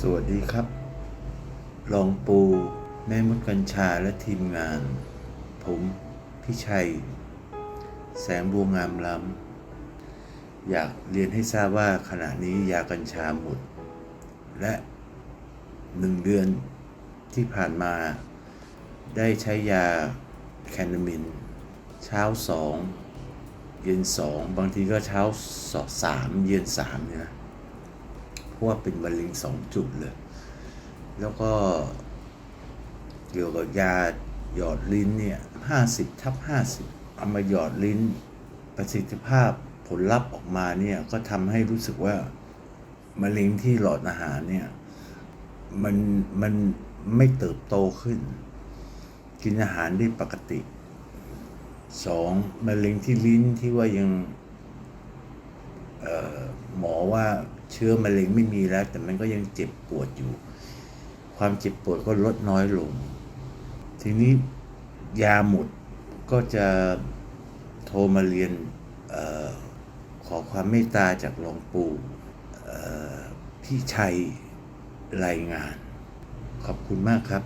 สวัสดีครับรองปู แม่มดกัญชาและทีมงาน ผมพี่ชัย แสงบัวงามล้ำ อยากเรียนให้ทราบว่าขณะนี้ยากัญชาหมด และหนึ่งเดือนที่ผ่านมา ได้ใช้ยาแคนามิน เช้าสองเย็นสองบางทีก็เช้าสามเย็นสามเนี่ยนะ ว่าเป็นมะเร็งสองจุดเลย แล้วก็เกี่ยวกับยาหยอดลิ้นเนี่ยห้าสิบทับห้าสิบเอามาหยอดลิ้นประสิทธิภาพผลลัพธ์ออกมาเนี่ยก็ทำให้รู้สึกว่ามะเร็งที่หลอดอาหารเนี่ยมันมันไม่เติบโตขึ้น กินอาหารได้ปกติสองมะเร็งที่ลิ้นที่ว่ายังเอ่อ มอว่าเชื้อมะเร็งไม่มีแล้ว แต่มันก็ยังเจ็บปวดอยู่ ความเจ็บปวดก็ลดน้อยลง ทีนี้ยาหมดก็จะโทรมาเรียนออขอความเมตตาจากหลวงปู่พี่ชัยรายงาน ขอบคุณมากครับ